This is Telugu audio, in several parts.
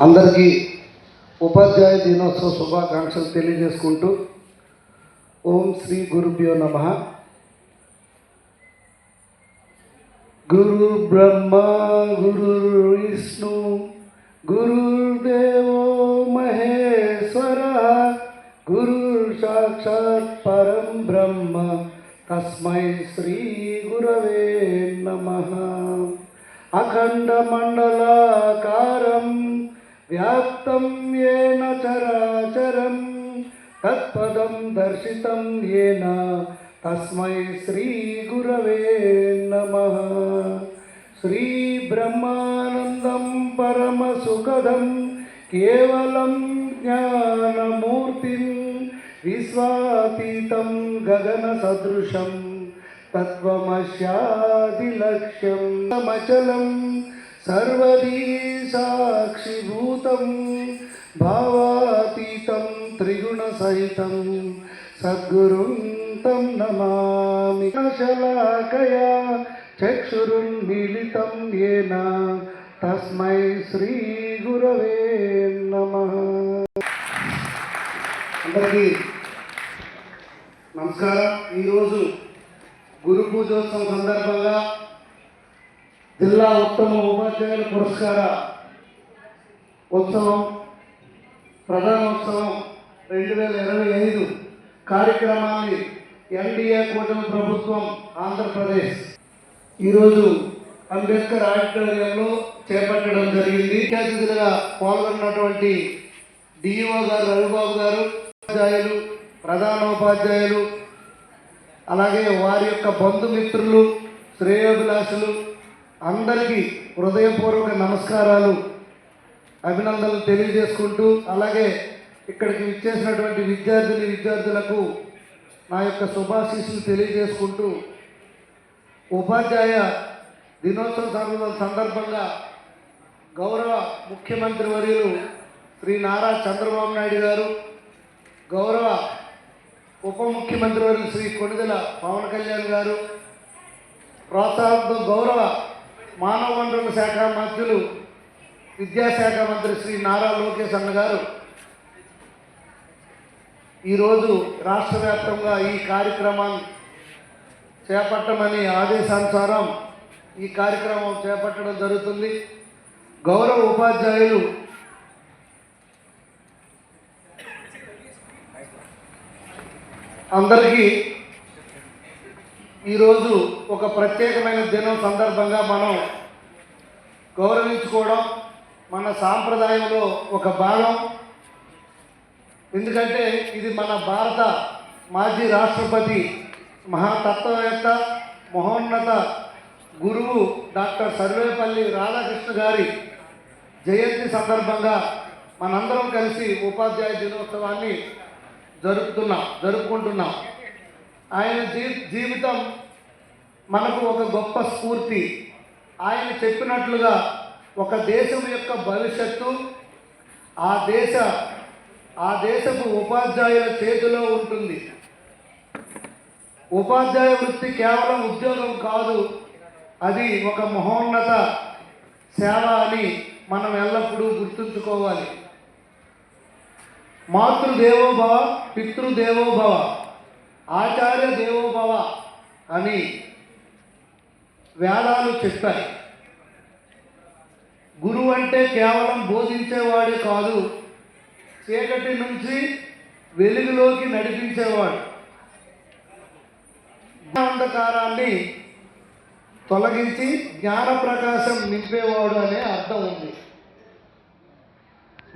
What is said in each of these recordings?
అందరికీ ఉపాధ్యాయ దినోత్సవ శుభాకాంక్షలు తెలియజేసుకుంటూ ఓం శ్రీ గురుభ్యో నమ. గురు బ్రహ్మ గురు విష్ణు గురుదేవో మహేశ్వర గురు సాక్షాత్ పరం బ్రహ్మ తస్మై శ్రీ గురవే నమః. అఖండమండలాకారం వ్యాప్తం ఏన చరాచరం తత్పదం దర్శితం ఏన తస్మై శ్రీ గురవే నమ. శ్రీ బ్రహ్మానందం పరమసుఖదం కేవలం జ్ఞానమూర్తిం విశ్వాతీతం గగన సదృశం తత్వమస్యాదిలక్ష్యం సమచలం సర్వదీ సాక్షిభూతం భావాతీతం త్రిగుణసహితం సద్గురుం తం నమామి శలాకయా చక్షురున్మిలితం ఏన తస్మై శ్రీ గురవే నమ. అందరికీ నమస్కారం. ఈరోజు గురు పూజోత్సవం సందర్భంగా జిల్లా ఉత్తమ ఉపాధ్యాయుల పురస్కార ఉత్సవం ప్రధానోత్సవం రెండు వేల ఇరవై ఐదు కార్యక్రమాన్ని ఎన్డీఏ కూటమి ప్రభుత్వం ఆంధ్రప్రదేశ్ ఈరోజు అంబేద్కర్ ఆడిటోరియంలో చేపట్టడం జరిగింది ముఖ్య అతిథులుగా పాల్గొన్నటువంటి డిఈఓ గారు రవిబాబు గారు ఉపాధ్యాయులు ప్రధానోపాధ్యాయులు అలాగే వారి యొక్క బంధుమిత్రులు శ్రేయోభిలాషులు అందరికీ హృదయపూర్వక నమస్కారాలు అభినందనలు తెలియజేసుకుంటూ అలాగే ఇక్కడికి విచ్చేసినటువంటి విద్యార్థిని విద్యార్థులకు నా యొక్క శుభాశీస్సులు తెలియజేసుకుంటూ ఉపాధ్యాయ దినోత్సవ సందర్భ- సందర్భంగా గౌరవ ముఖ్యమంత్రి వర్యులు శ్రీ నారా చంద్రబాబు నాయుడు గారు గౌరవ ఉప ముఖ్యమంత్రి వర్యులు శ్రీ కొణిదెల పవన్ కళ్యాణ్ గారు ప్రోత్సాహంతో గౌరవ మానవ వనరుల శాఖ మంత్రులు విద్యాశాఖ మంత్రి శ్రీ నారా లోకేష్ అన్న గారు ఈరోజు రాష్ట్ర వ్యాప్తంగా ఈ కార్యక్రమాన్ని చేపట్టమని ఆదేశానుసారం ఈ కార్యక్రమం చేపట్టడం జరుగుతుంది. గౌరవ ఉపాధ్యాయులు అందరికీ ఈరోజు ఒక ప్రత్యేకమైన దినం సందర్భంగా మనం గౌరవించుకోవడం మన సాంప్రదాయంలో ఒక భాగం. ఎందుకంటే ఇది మన భారత మాజీ రాష్ట్రపతి మహాతత్వవేత్త మహోన్నత గురువు డాక్టర్ సర్వేపల్లి రాధాకృష్ణ గారి జయంతి సందర్భంగా మనందరం కలిసి ఉపాధ్యాయ దినోత్సవాన్ని జరుపుతున్నాం జరుపుకుంటున్నాం. ఆయన జీ జీవితం మనకు ఒక గొప్ప స్ఫూర్తి. ఆయన చెప్పినట్లుగా ఒక దేశం యొక్క భవిష్యత్తు ఆ దేశ ఆ దేశపు ఉపాధ్యాయుల చేతిలో ఉంటుంది. ఉపాధ్యాయ వృత్తి కేవలం ఉద్యోగం కాదు అది ఒక మహోన్నత సేవ అని మనం ఎల్లప్పుడూ గుర్తుంచుకోవాలి. మాతృదేవోభవ పితృదేవోభవ. ఆచార్య దేవోభవ అని వేదాలు చెప్పాయి. గురువు అంటే కేవలం బోధించేవాడే కాదు చీకటి నుంచి వెలుగులోకి నడిపించేవాడు. అంధకారాన్ని తొలగించి జ్ఞాన ప్రకాశం నింపేవాడు అనే అర్థం ఉంది.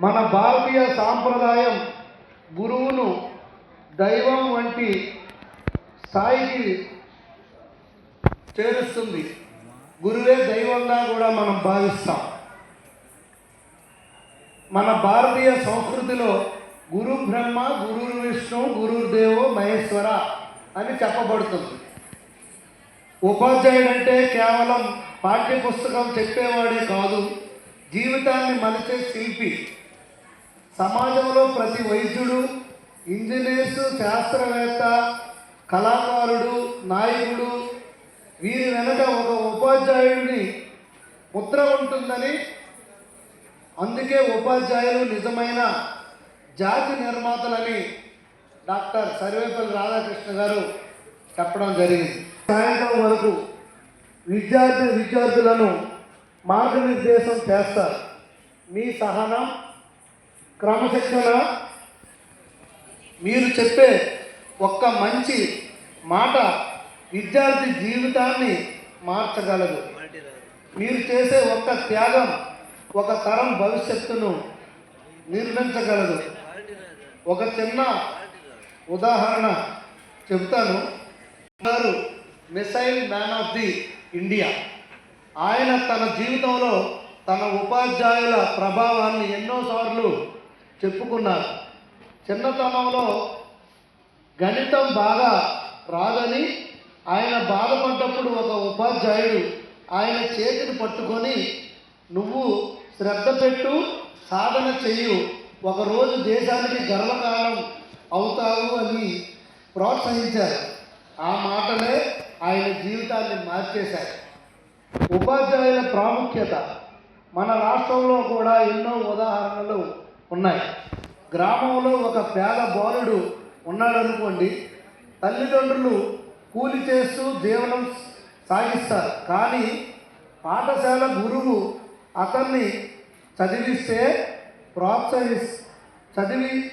మన భారతీయ సాంప్రదాయం గురువును దైవం వంటి స్థాయికి చేరుస్తుంది గురువే దైవంగా కూడా మనం భావిస్తాం. మన భారతీయ సంస్కృతిలో గురు బ్రహ్మ గురు విష్ణు గురుదేవో మహేశ్వర అని చెప్పబడుతుంది. ఉపాధ్యాయుడు అంటే కేవలం పాఠ్య పుస్తకం చెప్పేవాడే కాదు జీవితాన్ని మలిచే శిల్పి. సమాజంలో ప్రతి వైద్యుడు ఇంజనీర్స్ శాస్త్రవేత్త కళాకారుడు నాయకుడు వీరి వెనక ఒక ఉపాధ్యాయుడిని ముద్ర ఉంటుందని. అందుకే ఉపాధ్యాయులు నిజమైన జాతి నిర్మాతలని డాక్టర్ సర్వేపల్లి రాధాకృష్ణ గారు చెప్పడం జరిగింది. సాయంత్రం వరకు విద్యార్థి విద్యార్థులను మార్గనిర్దేశం చేస్తారు. మీ సహనం క్రమశిక్షణ మీరు చెప్పే ఒక్క మంచి మాట విద్యార్థి జీవితాన్ని మార్చగలదు. మీరు చేసే ఒక్క త్యాగం ఒక తరం భవిష్యత్తును నిర్మించగలదు. ఒక చిన్న ఉదాహరణ చెబుతాను. గారు missile man of the India. ఆయన తన జీవితంలో తన ఉపాధ్యాయుల ప్రభావాన్ని ఎన్నోసార్లు చెప్పుకున్నారు. చిన్నతనంలో గణితం బాగా రాదని ఆయన బాధపడ్డప్పుడు ఒక ఉపాధ్యాయుడు ఆయన చేతిని పట్టుకొని నువ్వు శ్రద్ధ పెట్టు సాధన చెయ్యు. ఒకరోజు దేశానికి గర్వకారణం అవుతావు అని ప్రోత్సహించారు. ఆ మాటలే ఆయన జీవితాన్ని మార్చేశాయి. ఉపాధ్యాయుల ప్రాముఖ్యత మన రాష్ట్రంలో కూడా ఎన్నో ఉదాహరణలు ఉన్నాయి. గ్రామంలో ఒక పేద బాలుడు ఉన్నాడనుకోండి తల్లిదండ్రులు కూలి చేస్తూ జీవనం సాగిస్తారు. కానీ పాఠశాల గురువు అతన్ని చదివిస్తే ప్రోత్సహి చదివి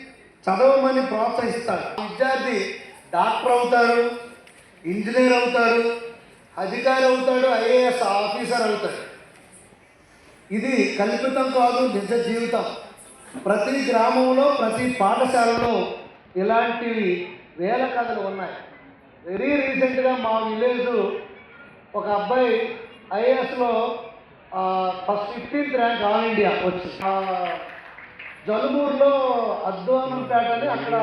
చదవమని ప్రోత్సహిస్తాడు. విద్యార్థి డాక్టర్ అవుతారు ఇంజనీర్ అవుతాడు అధికారి అవుతాడు ఐఏఎస్ ఆఫీసర్ అవుతాడు. ఇది కల్పితం కాదు నిజ జీవితం. ప్రతి గ్రామంలో ప్రతి పాఠశాలలో ఇలాంటివి వేల కథలు ఉన్నాయి. వెరీ రీసెంట్గా మా విలేజ్ ఒక అబ్బాయి ఐఏఎస్లో first fifteenth rank all India వచ్చింది. జలుమూరులో అధ్వానం పేట అని అక్కడ